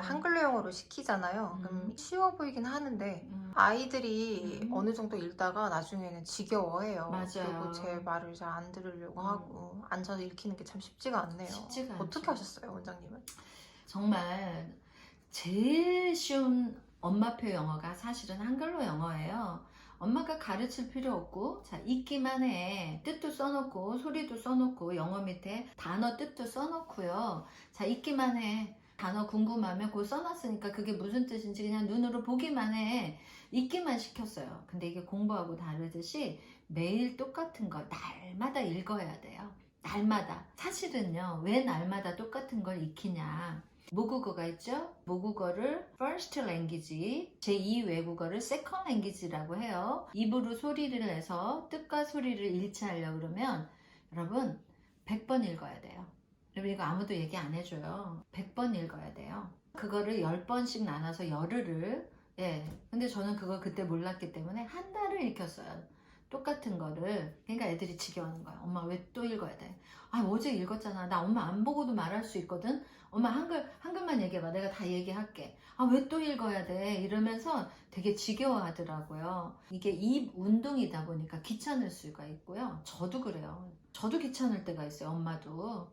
한글로 영어로 시키잖아요. 음. 그럼 쉬워 보이긴 하는데 음. 아이들이 음. 어느 정도 읽다가 나중에는 지겨워해요. 맞아요. 그리고 제 말을 잘 안 들으려고 음. 하고 앉아서 읽히는 게 참 쉽지가 않네요. 쉽지가 어떻게 않죠. 하셨어요, 원장님은? 정말 제일 쉬운 엄마표 영어가 사실은 한글로 영어예요. 엄마가 가르칠 필요 없고, 자, 읽기만 해. 뜻도 써놓고, 소리도 써놓고, 영어 밑에 단어 뜻도 써놓고요. 자, 읽기만 해. 단어 궁금하면 그거 써놨으니까 그게 무슨 뜻인지 그냥 눈으로 보기만 해. 읽기만 시켰어요. 근데 이게 공부하고 다르듯이 매일 똑같은 걸 날마다 읽어야 돼요. 날마다. 사실은요, 왜 날마다 똑같은 걸 익히냐. 모국어가 있죠? 모국어를 first language, 제2 외국어를 second language라고 해요. 입으로 소리를 내서 뜻과 소리를 일치하려고 그러면 여러분 100번 읽어야 돼요. 여러분 이거 아무도 얘기 안 해줘요. 100번 읽어야 돼요. 그거를 10번씩 나눠서 열흘을 예. 근데 저는 그걸 그때 몰랐기 때문에 한 달을 읽혔어요. 똑같은 거를. 그러니까 애들이 지겨워하는 거야. 엄마 왜 또 읽어야 돼? 아, 어제 읽었잖아. 나 엄마 안 보고도 말할 수 있거든? 엄마 한글, 한글만 얘기해봐. 내가 다 얘기할게. 아, 왜 또 읽어야 돼? 이러면서 되게 지겨워 하더라고요. 이게 입 운동이다 보니까 귀찮을 수가 있고요. 저도 그래요. 저도 귀찮을 때가 있어요. 엄마도.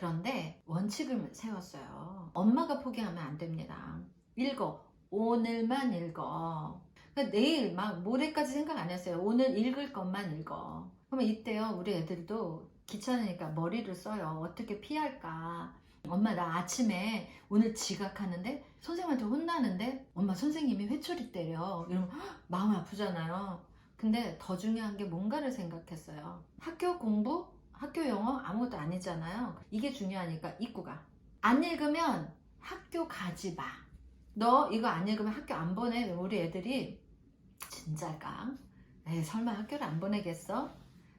그런데 원칙을 세웠어요. 엄마가 포기하면 안 됩니다. 읽어. 오늘만 읽어. 그러니까 내일 막 모레까지 생각 안 했어요. 오늘 읽을 것만 읽어. 그러면 이때요, 우리 애들도 귀찮으니까 머리를 써요. 어떻게 피할까? 엄마 나 아침에 오늘 지각하는데 선생님한테 혼나는데 엄마 선생님이 회초리 때려 이러면 헉, 마음 아프잖아요. 근데 더 중요한 게 뭔가를 생각했어요. 학교 공부, 학교 영어 아무것도 아니잖아요. 이게 중요하니까 입고 가. 안 읽으면 학교 가지 마. 너 이거 안 읽으면 학교 안 보내. 우리 애들이 진짜일까? 에이, 설마 학교를 안 보내겠어?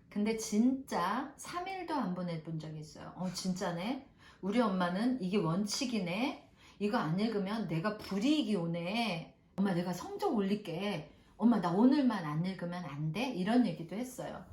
근데 진짜 3일도 안 보내본 적이 있어요. 어, 진짜네? 우리 엄마는 이게 원칙이네? 이거 안 읽으면 내가 불이익이 오네. 엄마 내가 성적 올릴게. 엄마 나 오늘만 안 읽으면 안 돼? 이런 얘기도 했어요.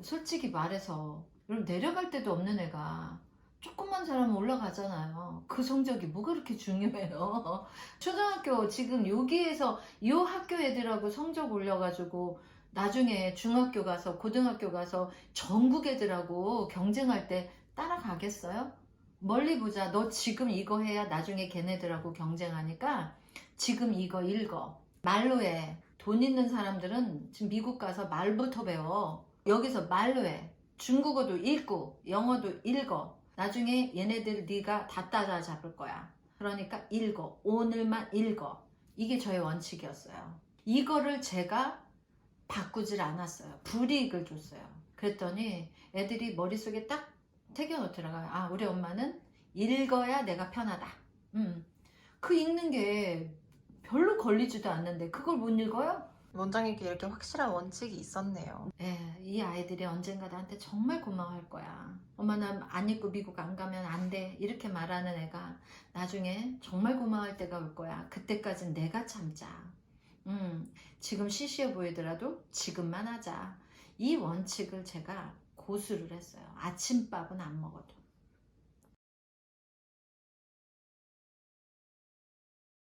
솔직히 말해서 여러분 내려갈 데도 없는 애가 조금만 잘하면 올라가잖아요. 그 성적이 뭐가 그렇게 중요해요. 초등학교 지금 여기에서 이 학교 애들하고 성적 올려가지고 나중에 중학교 가서 고등학교 가서 전국 애들하고 경쟁할 때 따라가겠어요? 멀리 보자. 너 지금 이거 해야 나중에 걔네들하고 경쟁하니까 지금 이거 읽어. 말로 해. 돈 있는 사람들은 지금 미국 가서 말부터 배워. 여기서 말로 해. 중국어도 읽고 영어도 읽어. 나중에 얘네들 네가 다 따라 잡을 거야. 그러니까 읽어. 오늘만 읽어. 이게 저의 원칙이었어요. 이거를 제가 바꾸질 않았어요. 불이익을 줬어요. 그랬더니 애들이 머릿속에 딱 새겨놓더라고요. 아, 우리 엄마는 읽어야 내가 편하다. 음. 그 읽는 게 별로 걸리지도 않는데 그걸 못 읽어요? 원장님께 이렇게 확실한 원칙이 있었네요. 예, 이 아이들이 언젠가 나한테 정말 고마워할 거야. 엄마 나 안 입고 미국 안 가면 안 돼. 이렇게 말하는 애가 나중에 정말 고마워할 때가 올 거야. 그때까진 내가 참자. 음, 지금 시시해 보이더라도 지금만 하자. 이 원칙을 제가 고수를 했어요. 아침밥은 안 먹어도.